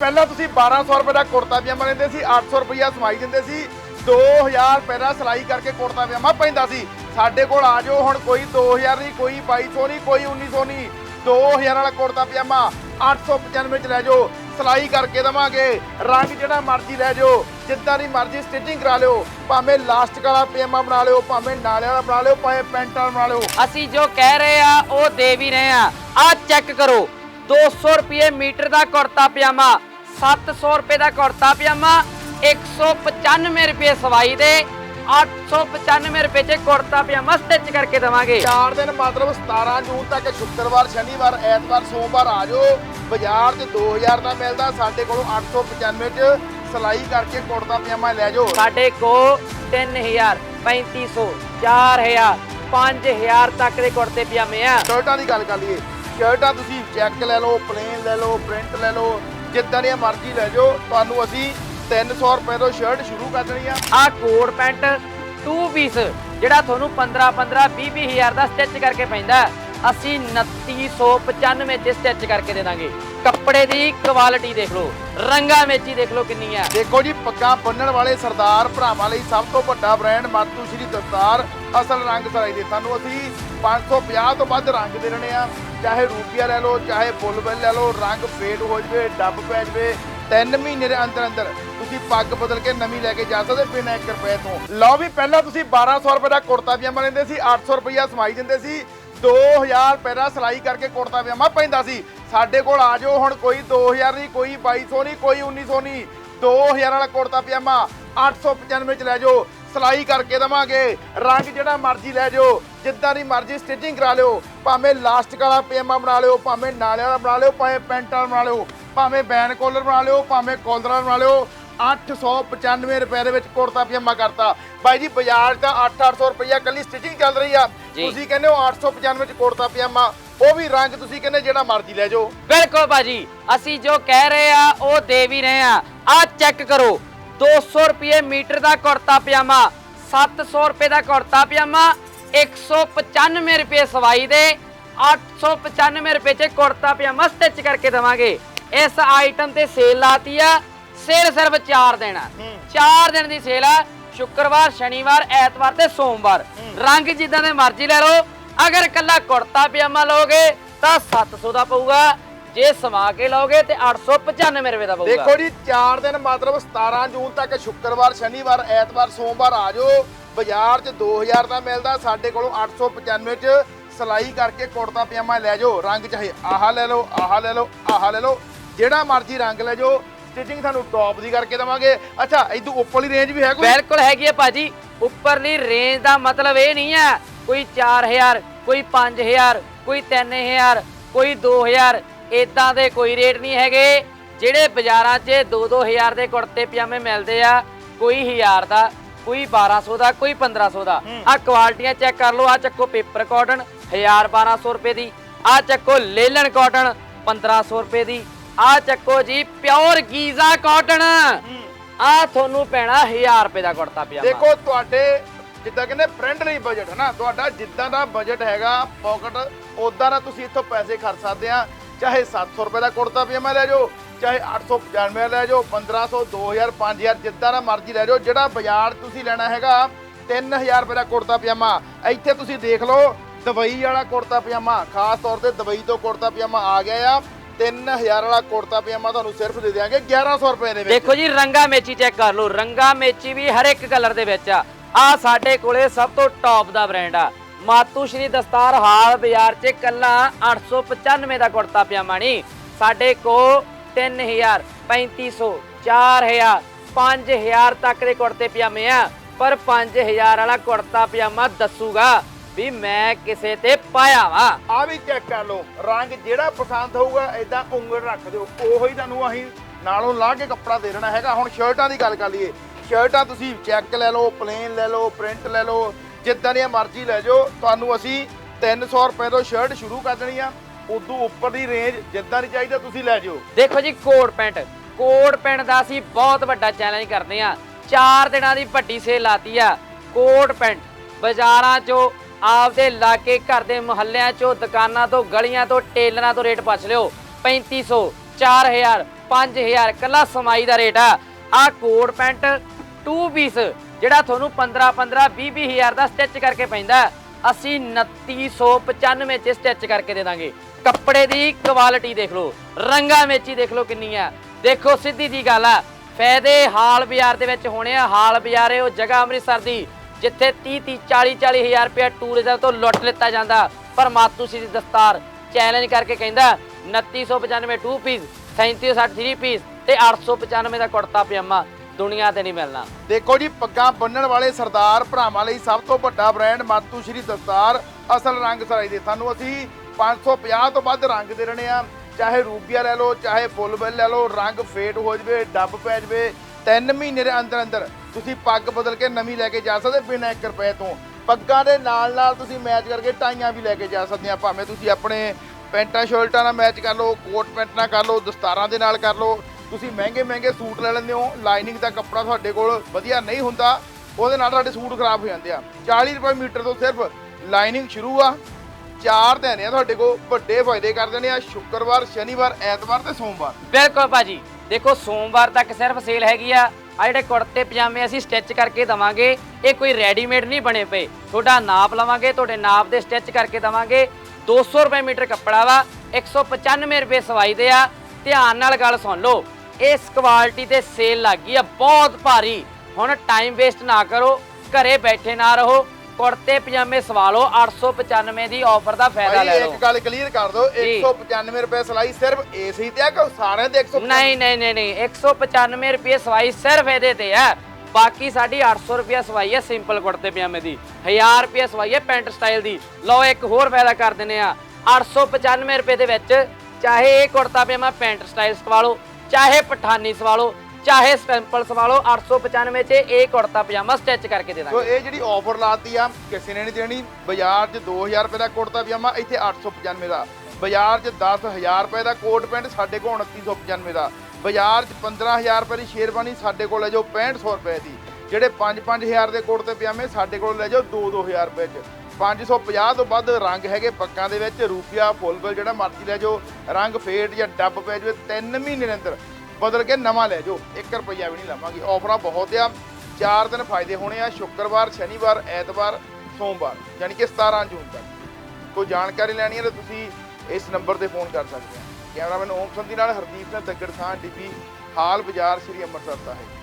ਪਹਿਲਾਂ ਤੁਸੀਂ 1200 ਰੁਪਏ ਦਾ ਕੁੜਤਾ ਪਜਾਮਾ ਲੈਂਦੇ ਸੀ 800 ਰੁਪਇਆ ਸਮਾਈ ਦਿੰਦੇ ਸੀ 2000 ਰੁਪਏ ਦਾ ਸਿਲਾਈ ਕਰਕੇ ਕੁੜਤਾ ਪਜਾਮਾ ਪੈਂਦਾ ਸੀ। ਸਾਡੇ ਕੋਲ ਆ ਜਾਓ ਹੁਣ, ਕੋਈ 2000 ਨਹੀਂ, ਕੋਈ 2200 ਨਹੀਂ, ਕੋਈ 1900 ਨਹੀਂ 2000 ਵਾਲਾ ਕੁੜਤਾ ਪਜਾਮਾ 895 ਚ ਲੈ ਜਾਓ, ਸਿਲਾਈ ਕਰਕੇ ਦਵਾਂਗੇ, ਰੰਗ ਜਿਹੜਾ ਮਰਜ਼ੀ ਲੈ ਜਾਓ, ਜਿੱਦਾਂ ਦੀ ਮਰਜ਼ੀ ਸਟਿਚਿੰਗ ਕਰਾ ਲਿਓ, ਭਾਵੇਂ ਲਾਸਟਿਕ ਵਾਲਾ ਪਜਾਮਾ ਬਣਾ ਲਿਓ, ਭਾਵੇਂ ਨਾਲੇ ਵਾਲਾ ਬਣਾ ਲਿਓ, ਭਾਵੇਂ ਪੈਂਟ ਵਾਲਾ ਬਣਾ ਲਿਓ। ਅਸੀਂ ਜੋ ਕਹਿ ਰਹੇ ਆ, ਉਹ ਦੇ ਵੀ ਰਹੇ ਆ। ਆ ਚੈੱਕ ਕਰੋ 200 ਰੁਪਏ ਮੀਟਰ ਦਾ ਕੁੜਤਾ ਪਜਾਮਾ 700 ਰੁਪਏ ਦਾ ਕੁੜਤਾ ਪਜਾਮਾ 195 ਰੁਪਏ ਸਵਾਈ ਦੇ 895 ਰੁਪਏ ਚ ਕੁੜਤਾ ਪਜਾਮਾ ਸਟਿਚ ਕਰਕੇ ਦਵਾਂਗੇ। ਚਾਰ ਦਿਨ ਮਤਲਬ 17 ਜੂਨ ਤੱਕ ਸ਼ੁੱਕਰਵਾਰ ਸ਼ਨੀਵਾਰ ਐਤਵਾਰ ਸੋਮਵਾਰ ਆ ਜਾਓ। ਬਾਜ਼ਾਰ 'ਚ 2000 ਦਾ ਮਿਲਦਾ ਸਾਡੇ ਕੋਲੋਂ 895 'ਚ ਸਿਲਾਈ ਕਰਕੇ ਕੁੜਤਾ ਪਜਾਮਾ ਲੈ ਜਾਓ। ਸਾਡੇ ਕੋ 3000 3500 4000 5000 ਤੱਕ ਦੇ ਕੁੜਤੇ ਪਜਾਮੇ ਆ। ਸ਼ਰਟਾਂ ਦੀ ਗੱਲ ਕਰ ਲਈਏ ਸ਼ਰਟਾਂ ਤੁਸੀਂ ਚੈੱਕ ਲੈ ਲਓ ਪਲੇਨ ਲੈ ਲਓ ਪ੍ਰਿੰਟ ਲੈ ਲਓ ਜਿੱਦਾਂ ਦੀਆਂ ਮਰਜ਼ੀ ਲੈ ਜਾਓ ਤੁਹਾਨੂੰ ਅਸੀਂ 300 ਰੁਪਏ ਤੋਂ ਸ਼ਰਟ ਸ਼ੁਰੂ ਕਰ ਦੇਣੀ ਆ। ਆ ਕੋਟ ਪੈਂਟ 2 ਪੀਸ ਜਿਹੜਾ ਤੁਹਾਨੂੰ 15 15 20 20 ਹਜ਼ਾਰ ਦਾ ਸਟਿਚ ਕਰਕੇ ਪੈਂਦਾ ਅਸੀਂ 2995 ਚ ਸਟਿਚ ਕਰਕੇ ਦੇ ਦਾਂਗੇ। ਕੱਪੜੇ ਦੀ ਕੁਆਲਿਟੀ ਦੇਖ ਲਓ ਰੰਗਾਂ ਹੀ ਦੇਖ ਲਓ ਕਿੰਨੀ ਆ। ਦੇਖੋ ਜੀ ਪੱਗਾਂ ਬੰਨਣ ਵਾਲੇ ਸਰਦਾਰ ਭਰਾਵਾਂ ਲਈ ਸਭ ਤੋਂ ਵੱਡਾ ਬ੍ਰਾਂਡ ਮਾਤੂ ਸ਼੍ਰੀ ਦਸਤਾਰ ਅਸਲ ਰੰਗ ਸਰਾਈ ਦੇ। ਤੁਹਾਨੂੰ ਅਸੀਂ 550 ਤੋਂ ਵੱਧ ਰੰਗ ਦੇ ਰਹੇ ਆ। ਚਾਹੇ ਰੂਪੀਆ ਲੈ ਲਓ, ਚਾਹੇ ਬੁਲਬਲ ਲੈ ਲਓ, ਰੰਗ ਫੇਡ ਹੋ ਜਵੇ, ਡੱਬ ਪੈ ਜਵੇ 3 ਮਹੀਨੇ ਦੇ ਅੰਦਰ ਅੰਦਰ ਤੁਸੀਂ ਪੱਗ ਬਦਲ ਕੇ ਨਵੀਂ ਲੈ ਕੇ ਜਾ ਸਕਦੇ ਬਿਨਾਂ 1 ਰੁਪਏ ਤੋਂ। ਲਓ ਵੀ ਪਹਿਲਾਂ ਤੁਸੀਂ 1200 ਰੁਪਏ ਦਾ ਕੁੜਤਾ ਪਜਾਮਾ ਲੈਂਦੇ ਸੀ 800 ਰੁਪਇਆ ਸਮਾਈ ਦਿੰਦੇ ਸੀ 2000 ਰੁਪਏ ਦਾ ਸਿਲਾਈ ਕਰਕੇ ਕੁੜਤਾ ਪਜਾਮਾ ਪੈਂਦਾ ਸੀ। ਸਾਡੇ ਕੋਲ ਆ ਜਾਓ ਹੁਣ, ਕੋਈ 2000 ਨਹੀਂ, ਕੋਈ 2200 ਨਹੀਂ, ਕੋਈ 1900 ਨਹੀਂ 2000 ਵਾਲਾ ਕੁੜਤਾ ਪਜਾਮਾ 895 ਚ ਲੈ ਜਾਓ। ਸਿਲਾਈ ਕਰਕੇ ਦਵਾਂਗੇ। ਰੰਗ ਜਿਹੜਾ ਮਰਜ਼ੀ ਲੈ ਜਾਓ ਜਿੱਦਾਂ ਦੀ ਮਰਜ਼ੀ ਸਟਿਚਿੰਗ ਕਰਾ ਲਿਓ ਭਾਵੇਂ ਲਾਸਟਿਕ ਵਾਲਾ ਪਜਾਮਾ ਬਣਾ ਲਿਓ ਭਾਵੇਂ ਨਾਲੇ ਵਾਲਾ ਬਣਾ ਲਿਓ ਭਾਵੇਂ ਪੈਂਟ ਵਾਲਾ ਬਣਾ ਲਿਓ ਭਾਵੇਂ ਬੈਨ ਕੋਲਰ ਬਣਾ ਲਿਓ ਭਾਵੇਂ ਕੋਲਰ ਵਾਲਾ ਬਣਾ ਲਿਓ 895 ਰੁਪਏ ਦੇ ਵਿੱਚ ਕੁੜਤਾ ਪਜਾਮਾ ਕਰਤਾ। ਬਾਈ ਜੀ ਬਾਜ਼ਾਰ 'ਚ ਤਾਂ 8-800 ਰੁਪਈਆ ਕੱਲੀ ਸਟਿਚਿੰਗ ਚੱਲ ਰਹੀ ਆ। ਤੁਸੀਂ ਕਹਿੰਦੇ ਹੋ 895 ਚ ਕੁੜਤਾ ਪਜਾਮਾ ਉਹ ਵੀ ਰੰਗ ਤੁਸੀਂ ਕਹਿੰਦੇ ਜਿਹੜਾ ਮਰਜ਼ੀ ਲੈ ਜਾਓ। ਬਿਲਕੁਲ ਬਾਜੀ ਅਸੀਂ ਜੋ ਕਹਿ ਰਹੇ ਆ ਉਹ ਦੇ ਵੀ ਰਹੇ ਆ। ਆ ਚੈੱਕ ਕਰੋ 200 ਰੁਪਏ ਮੀਟਰ ਦਾ ਕੁੜਤਾ ਪਜਾਮਾ 700 ਰੁਪਏ ਦਾ ਕੁੜਤਾ ਪਜਾਮਾ 195 ਰੁਪਏ ਸਵਾਈ ਦੇ 895 ਰੁਪਏ ਚ ਕੁੜਤਾ ਪਜਾਮਾ ਸਟਿਚ ਕਰਕੇ ਦਵਾਂਗੇ। ਇਸ ਆਈਟਮ ਤੇ ਸੇਲ ਲਾਤੀ ਆ ਸੇਲ ਸਿਰਫ 4 ਦਿਨ ਆ। 4 ਦਿਨ ਦੀ ਸੇਲ ਆ ਸ਼ੁੱਕਰਵਾਰ ਸ਼ਨੀਵਾਰ ਐਤਵਾਰ ਤੇ ਸੋਮਵਾਰ। ਰੰਗ ਜਿੱਦਾਂ ਦੇ ਮਰਜ਼ੀ ਲੈ ਲਓ। ਅਗਰ ਕੱਲਾ ਕੁੜਤਾ ਪਜਾਮਾ ਲਓਗੇ ਤਾਂ 700 ਦਾ ਪਊਗਾ। ਜੇ ਸਮਾ ਕੇ ਲਓਗੇ ਤੇ 895 ਰੁਪਏ ਦਾ ਪਊਗਾ। ਦੇਖੋ ਜੀ 4 ਦਿਨ ਮਤਲਬ 17 ਜੂਨ ਤੱਕ ਸ਼ੁੱਕਰਵਾਰ ਸ਼ਨੀਵਾਰ ਐਤਵਾਰ ਸੋਮਵਾਰ ਆ ਜਾਓ। ਬਾਜ਼ਾਰ 'ਚ 2000 ਦਾ ਮਿਲਦਾ ਸਾਡੇ ਕੋਲੋਂ 895 'ਚ ਸਿਲਾਈ ਕਰਕੇ ਕੁੜਤਾ ਪਜਾਮਾ ਲੈ ਜਾਓ ਰੰਗ ਚਾਹੇ ਆਹ ਲੈ ਲਓ ਆਹ ਲੈ ਲਓ ਆਹ ਲੈ ਲਓ। ਜਿਹੜਾ ਮਰਜ਼ੀ ਰੰਗ ਲੈ ਜਾਓ ਸਟਿਚਿੰਗ ਤੁਹਾਨੂੰ ਟੌਪ ਦੀ ਕਰਕੇ ਦਵਾਂਗੇ। ਅੱਛਾ ਇਦੋਂ ਉੱਪਰਲੀ ਰੇਂਜ ਵੀ ਹੈ ਕੋਈ? ਬਿਲਕੁਲ ਹੈਗੀ ਹੈ ਭਾਜੀ। ਉੱਪਰਲੀ ਰੇਂਜ ਦਾ ਮਤਲਬ ਇਹ ਨਹੀਂ ਹੈ ਕੋਈ 4000 ਕੋਈ 5000 ਕੋਈ 3000 ਕੋਈ 2000 ਇਦਾਂ ਦੇ ਕੋਈ ਰੇਟ ਨਹੀਂ ਹੈਗੇ ਜਿਹੜੇ ਬਾਜ਼ਾਰਾਂ 'ਚ 2-2000 ਦੇ ਕੁੜਤੇ ਪਜਾਮੇ ਮਿਲਦੇ ਆ ਕੋਈ 1000 ਦਾ ਕੋਈ 1200 ਦਾ ਕੋਈ 1500 ਦਾ। ਆ ਕੁਆਲਟੀਆਂ ਚੈੱਕ ਕਰ ਲਓ ਆ ਚੱਕੋ ਪੇਪਰ ਕਾਟਨ 1000 1200 ਰੁਪਏ ਦੀ। ਆ ਚੱਕੋ ਲੇਲਨ ਕਾਟਨ 1500 ਰੁਪਏ ਦੀ। ਆ ਚੱਕੋ ਜੀ ਪਿਓਰ ਗੀਜ਼ਾ ਕਾਟਨ ਆ ਤੁਹਾਨੂੰ ਪੈਣਾ 1000 ਰੁਪਏ ਦਾ ਕੁੜਤਾ ਪਜਾਮਾ। ਦੇਖੋ ਤੁਹਾਡੇ ਜਿੱਦਾਂ ਕਹਿੰਦੇ ਫ੍ਰੈਂਡਲੀ ਬਜਟ ਹੈ ਨਾ ਤੁਹਾਡਾ ਜਿੱਦਾਂ ਦਾ ਬਜਟ ਹੈਗਾ ਪਾਕਟ ਉਦਾਂ ਦਾ ਤੁਸੀਂ ਇੱਥੋਂ ਪੈਸੇ ਖਰਚ ਸਕਦੇ ਆ। ਚਾਹੇ 700 ਰੁਪਏ ਦਾ ਕੁੜਤਾ ਪਜਾਮਾ ਲੈ ਜਾਓ, ਚਾਹੇ 895 ਲੈ ਜਾਓ 1500 2000 5000 ਜਿੱਦਾਂ ਦਾ ਮਰਜ਼ੀ ਲੈ ਜਾਓ, ਜਿਹੜਾ ਬਾਜ਼ਾਰ ਤੁਸੀਂ ਲੈਣਾ ਹੈਗਾ 3000 ਰੁਪਏ ਦਾ ਕੁੜਤਾ ਪਜਾਮਾ। ਇੱਥੇ ਤੁਸੀਂ ਦੇਖ ਲਓ ਦੁਬਈ ਵਾਲਾ ਕੁੜਤਾ ਪਜਾਮਾ, ਖਾਸ ਤੌਰ ਤੇ ਦੁਬਈ ਤੋਂ ਕੁੜਤਾ ਪਜਾਮਾ ਆ ਗਿਆ ਆ 3000 ਵਾਲਾ ਕੁੜਤਾ ਪਜਾਮਾ ਤੁਹਾਨੂੰ ਸਿਰਫ ਦੇ ਦਿਆਂਗੇ 1100 ਰੁਪਏ ਦੇ ਵਿੱਚ। ਦੇਖੋ ਜੀ, ਰੰਗਾ ਮੇਚੀ ਚੈੱਕ ਕਰ ਲਓ, ਰੰਗਾ ਮੇਚੀ ਵੀ ਹਰ ਇੱਕ ਕਲਰ ਦੇ ਵਿੱਚ ਆ। ਆ ਸਾਡੇ ਕੋਲੇ ਸਭ ਤੋਂ ਟੌਪ ਦਾ ਬ੍ਰਾਂਡ ਆ। ਮਾਤੂ ਸ਼੍ਰੀ ਦਸਤਾਰ ਹਾਲ ਬਾਜ਼ਾਰ 'ਚ ਕੱਲਾ 895 ਦਾ ਕੁੜਤਾ ਪਜਾਮਾ ਨਹੀਂ ਸਾਡੇ ਕੋ 3000 3500 4000 5000 ਤੱਕ ਦੇ ਕੁੜਤੇ ਪਜਾਮੇ ਆ। ਪਰ 5000 ਵਾਲਾ ਕੁੜਤਾ ਪਜਾਮਾ ਦੱਸੂਗਾ ਵੀ ਮੈਂ ਕਿਸੇ ਤੇ ਪਾਇਆ ਵਾ। ਆ ਵੀ ਚੈੱਕ ਕਰ ਲਓ। ਰੰਗ ਜਿਹੜਾ ਪਸੰਦ ਹੋਊਗਾ ਐਦਾਂ ਉਂਗਲ ਰੱਖ ਦਿਓ। ਉਹੋ ਤੁਹਾਨੂੰ ਅਸੀਂ ਨਾਲੋਂ ਲਾ ਕੇ ਕੱਪੜਾ ਦੇ ਦੇਣਾ ਹੈਗਾ। ਹੁਣ ਸ਼ਰਟਾਂ ਦੀ ਗੱਲ ਕਰ ਲਈਏ। ਸ਼ਰਟਾਂ ਤੁਸੀਂ ਚੈੱਕ ਲੈ ਲਓ ਪਲੇਨ ਲੈ ਲਓ ਪ੍ਰਿੰਟ ਲੈ ਲਓ। ਜਿੱਦਾਂ ਦੀਆਂ ਮਰਜ਼ੀ ਲੈ ਜਾਓ, ਤੁਹਾਨੂੰ ਅਸੀਂ 300 ਰੁਪਏ ਤੋਂ ਸ਼ਰਟ ਸ਼ੁਰੂ ਕਰ ਦੇਣੀ ਆ। ਉਦੋਂ ਉੱਪਰ ਦੀ ਰੇਂਜ ਜਿੱਦਾਂ ਦੀ ਚਾਹੀਦਾ ਤੁਸੀਂ ਲੈ ਜਾਓ। ਦੇਖੋ ਜੀ, ਕੋਟ ਪੈਂਟ। ਕੋਟ ਪੈਂਟ ਦਾ ਅਸੀਂ ਬਹੁਤ ਵੱਡਾ ਚੈਲੰਜ ਕਰਦੇ ਆ। ਚਾਰ ਦਿਨਾਂ ਦੀ ਵੱਡੀ ਸੇਲ ਲਾਤੀ ਆ। ਕੋਟ ਪੈਂਟ ਬਾਜ਼ਾਰਾਂ 'ਚੋਂ ਆਪਦੇ ਇਲਾਕੇ ਘਰ ਦੇ ਮੁਹੱਲਿਆਂ 'ਚੋਂ, ਦੁਕਾਨਾਂ ਤੋਂ, ਗਲੀਆਂ ਤੋਂ, ਟੇਲਰਾਂ ਤੋਂ ਰੇਟ ਪੁੱਛ ਲਿਓ। 3500 4000 5000 ਕੱਲਾ ਸਮਾਈ ਦਾ ਰੇਟ ਆ। ਆ ਕੋਟ ਪੈਂਟ 2 ਪੀਸ ਜਿਹੜਾ ਤੁਹਾਨੂੰ 15 15 20 20000 ਦਾ ਸਟਿਚ ਕਰਕੇ ਪੈਂਦਾ ਅਸੀਂ 2995 ਚ ਸਟਿਚ ਕਰਕੇ ਦੇ ਦਾਂਗੇ। ਕੱਪੜੇ ਦੀ ਕੁਆਲਿਟੀ ਦੇਖ ਲਓ, ਰੰਗਾਂ ਵਿੱਚ ਹੀ ਦੇਖ ਲਓ ਕਿੰਨੀ ਆ ਦੇਖੋ, ਸਿੱਧੀ ਜੀ ਗੱਲ ਆ ਫਾਇਦੇ ਹਾਲ ਬਾਜ਼ਾਰ ਦੇ ਵਿੱਚ ਹੋਣੇ ਆ। ਹਾਲ ਬਾਜ਼ਾਰ ਹੈ ਉਹ ਜਗ੍ਹਾ ਅੰਮ੍ਰਿਤਸਰ ਦੀ, ਜਿੱਥੇ 30 30 40 40 ਹਜ਼ਾਰ ਰੁਪਏ ਟੂਰਿਜ਼ਮ ਤੋਂ ਲੁੱਟ ਲਿੱਤਾ ਜਾਂਦਾ। ਪਰ ਮਾਤੂ ਸੀ ਦੀ ਦਸਤਾਰ ਚੈਲੰਜ ਕਰਕੇ ਕਹਿੰਦਾ 2995 2 ਪੀਸ 3760 3 ਪੀਸ ਤੇ 895 ਦਾ ਕੁੜਤਾ ਪਜਾਮਾ। ਦੁਨੀਆ ਤੇ ਨਹੀਂ ਮਿਲਣਾ। ਦੇਖੋ ਜੀ, ਪੱਗਾਂ ਬੰਨਣ ਵਾਲੇ ਸਰਦਾਰ ਭਰਾਵਾਂ ਲਈ ਸਭ ਤੋਂ ਵੱਡਾ ਬ੍ਰਾਂਡ ਮਾਤੂ ਸ਼੍ਰੀ ਦਸਤਾਰ ਅਸਲ ਰੰਗ ਸਰਾਈ ਦੇ। ਤੁਹਾਨੂੰ ਅਸੀਂ 550 ਤੋਂ ਵੱਧ ਰੰਗ ਦੇ ਰਹੇ ਆ। ਚਾਹੇ ਰੂਪੀਆ ਲੈ ਲਓ, ਚਾਹੇ ਫੁੱਲ ਬਿੱਲ ਲੈ ਲਓ, ਰੰਗ ਫੇਟ ਹੋ ਜਵੇ, ਡੱਬ ਪੈ ਜਵੇ 3 ਮਹੀਨੇ ਦੇ ਅੰਦਰ ਅੰਦਰ ਤੁਸੀਂ ਪੱਗ ਬਦਲ ਕੇ ਨਵੀਂ ਲੈ ਕੇ ਜਾ ਸਕਦੇ ਬਿਨਾਂ 1 ਰੁਪਏ ਤੋਂ। ਪੱਗਾਂ ਦੇ ਨਾਲ ਨਾਲ ਤੁਸੀਂ ਮੈਚ ਕਰਕੇ ਟਾਈਆਂ ਵੀ ਲੈ ਕੇ ਜਾ ਸਕਦੇ ਆ। ਭਾਵੇਂ ਤੁਸੀਂ ਆਪਣੇ ਪੈਂਟਾਂ ਸ਼ਰਟਾਂ ਨਾਲ ਮੈਚ ਕਰ ਲਓ, ਕੋਟ ਪੈਂਟ ਨਾਲ ਕਰ ਲਓ, ਦਸਤਾਰਾਂ ਦੇ ਨਾਲ ਕਰ ਲਓ ਤੁਸੀਂ ਮਹਿੰਗੇ ਮਹਿੰਗੇ ਸੂਟ ਲੈ ਲੈਂਦੇ ਹੋ ਲਾਈਨਿੰਗ ਦਾ ਕੱਪੜਾ ਤੁਹਾਡੇ ਕੋਲ ਵਧੀਆ ਨਹੀਂ ਹੁੰਦਾ, ਉਹਦੇ ਨਾਲ ਤੁਹਾਡੇ ਸੂਟ ਖਰਾਬ ਹੋ ਜਾਂਦੇ ਆ। 40 ਰੁਪਏ ਮੀਟਰ ਤੋਂ ਸਿਰਫ ਲਾਈਨਿੰਗ ਸ਼ੁਰੂ ਆ, ਚਾਰ ਦਿਨ ਆ ਤੁਹਾਡੇ ਕੋਲ, ਵੱਡੇ ਫਾਇਦੇ ਕਰ ਦੇਣੇ ਆ, ਸ਼ੁੱਕਰਵਾਰ, ਸ਼ਨੀਵਾਰ, ਐਤਵਾਰ ਤੇ ਸੋਮਵਾਰ। ਬਿਲਕੁਲ ਭਾਜੀ, ਦੇਖੋ ਸੋਮਵਾਰ ਤੱਕ ਸਿਰਫ ਸੇਲ ਹੈਗੀ ਆ ਆ ਜਿਹੜੇ ਕੁੜਤੇ, ਪਜਾਮੇ ਅਸੀਂ ਸਟਿਚ ਕਰਕੇ ਦਵਾਂਗੇ, ਇਹ ਕੋਈ ਰੈਡੀਮੇਡ ਨਹੀਂ ਬਣੇ ਪਏ। ਤੁਹਾਡਾ ਨਾਪ ਲਵਾਂਗੇ, ਤੁਹਾਡੇ ਨਾਪ ਦੇ ਸਟਿਚ ਕਰਕੇ ਦਵਾਂਗੇ। 200 ਰੁਪਏ ਮੀਟਰ ਕੱਪੜਾ ਵਾ 195 ਰੁਪਏ ਸਵਾਈ ਦੇ ਆ, ਧਿਆਨ ਨਾਲ ਗੱਲ ਸੁਣ ਲਓ। ਇਸ ਕੁਆਲਿਟੀ ਤੇ ਸੇਲ ਲੱਗ ਗਈ ਆ ਬਹੁਤ ਭਾਰੀ। ਹੁਣ ਟਾਈਮ ਵੇਸਟ ਨਾ ਕਰੋ ਘਰੇ ਬੈਠੇ ਨਾ ਰਹੋ ਕੁੜਤੇ ਪਜਾਮੇ ਸਵਾ ਲਓ 895 ਦੀ ਆਫਰ ਦਾ ਫਾਇਦਾ ਲੈ ਲਓ। ਇੱਕ ਗੱਲ ਕਲੀਅਰ ਕਰ ਦਿਓ ਜੀ। 195 ਰੁਪਏ ਸਿਲਾਈ ਸਿਰਫ ਏਸੀ ਤੇ ਆ ਕਿ ਸਾਰਿਆਂ ਤੇ 195 ਨਹੀਂ ਨਹੀਂ ਨਹੀਂ ਨਹੀਂ 195 ਰੁਪਏ ਸਵਾਈ ਸਿਰਫ ਇਹਦੇ ਤੇ ਹੈ ਬਾਕੀ ਸਾਡੀ 800 ਰੁਪਏ ਸਵਾਈ ਹੈ ਸਿੰਪਲ ਕੁੜਤੇ ਪਜਾਮੇ ਦੀ। 1000 ਰੁਪਏ ਸਵਾਈ ਹੈ ਪੈਂਟ ਸਟਾਈਲ ਦੀ। ਲਓ ਇੱਕ ਹੋਰ ਫਾਇਦਾ ਕਰ ਦਿੰਨੇ ਆ। 895 ਰੁਪਏ ਦੇ ਵਿੱਚ ਚਾਹੇ ਇਹ ਕੁੜਤਾ ਪਜਾਮਾ ਪੈਂਟ ਸਟਾਈਲ ਸਵਾ ਲਓ ਚਾਹੇ ਪਠਾਨੀ ਸਵਾ ਲਓ ਚਾਹੇ ਸਿੰਪਲ ਸਵਾ ਲਓ 895 ਚ ਇਹ ਕੁੜਤਾ ਪਜਾਮਾ ਸਟਿਚ ਕਰਕੇ ਦੇ ਸੋ ਦਾਂਗੇ। ਇਹ ਜਿਹੜੀ ਆਫਰ ਲਾਤੀ ਆ ਕਿਸੇ ਨੇ ਨਹੀਂ ਦੇਣੀ ਬਾਜ਼ਾਰ 'ਚ 2000 ਰੁਪਏ ਦਾ ਕੁੜਤਾ ਪਜਾਮਾ ਇੱਥੇ 895 ਦਾ। ਬਾਜ਼ਾਰ 'ਚ 10000 ਰੁਪਏ ਦਾ ਕੋਟ ਪੈਂਟ ਸਾਡੇ ਕੋਲ 2995 ਦਾ। ਬਾਜ਼ਾਰ 'ਚ 15000 ਰੁਪਏ ਦੀ ਸ਼ੇਰਵਾਨੀ ਸਾਡੇ ਕੋਲ ਲੈ ਜਾਓ 6500 ਰੁਪਏ ਦੀ। ਜਿਹੜੇ 5-5000 ਦੇ ਕੁੜਤੇ ਪਜਾਮੇ ਸਾਡੇ ਕੋਲ ਲੈ ਜਾਓ 2-2000 ਰੁਪਏ 'ਚ। 550 ਤੋਂ ਵੱਧ ਰੰਗ ਹੈਗੇ ਪੱਕਾਂ ਦੇ ਵਿੱਚ, ਰੂਪਿਆ ਫੁੱਲਗਲ ਜਿਹੜਾ ਮਰਜ਼ੀ ਲੈ ਜਾਓ। ਰੰਗ ਫੇਡ ਜਾਂ ਡੱਬ ਪੈ ਜਾਵੇ 3 ਮਹੀਨੇ ਦੇ ਅੰਦਰ ਬਦਲ ਕੇ ਨਵਾਂ ਲੈ ਜਾਓ। 1 ਰੁਪਈਆ ਵੀ ਨਹੀਂ ਲਵਾਂਗੇ। ਆਫਰਾਂ ਬਹੁਤ ਆ। ਚਾਰ ਦਿਨ ਫਾਇਦੇ ਹੋਣੇ ਆ। ਸ਼ੁੱਕਰਵਾਰ, ਸ਼ਨੀਵਾਰ, ਐਤਵਾਰ, ਸੋਮਵਾਰ, ਯਾਨੀ ਕਿ 17 ਜੂਨ ਤੱਕ। ਕੋਈ ਜਾਣਕਾਰੀ ਲੈਣੀ ਹੈ ਤਾਂ ਤੁਸੀਂ ਇਸ ਨੰਬਰ ਤੇ ਫੋਨ ਕਰ ਸਕਦੇ ਹੋ ਕੈਮਰਾਮੈਨ ਓਮ ਸੰਧੀ ਨਾਲ ਹਰਦੀਪ ਸਿੰਘ ਤੱਗੜ ਖਾਨ ਡੀਪੀ ਹਾਲ ਬਾਜ਼ਾਰ, ਸ਼੍ਰੀ ਅੰਮ੍ਰਿਤਸਰ ਸਾਹਿਬ।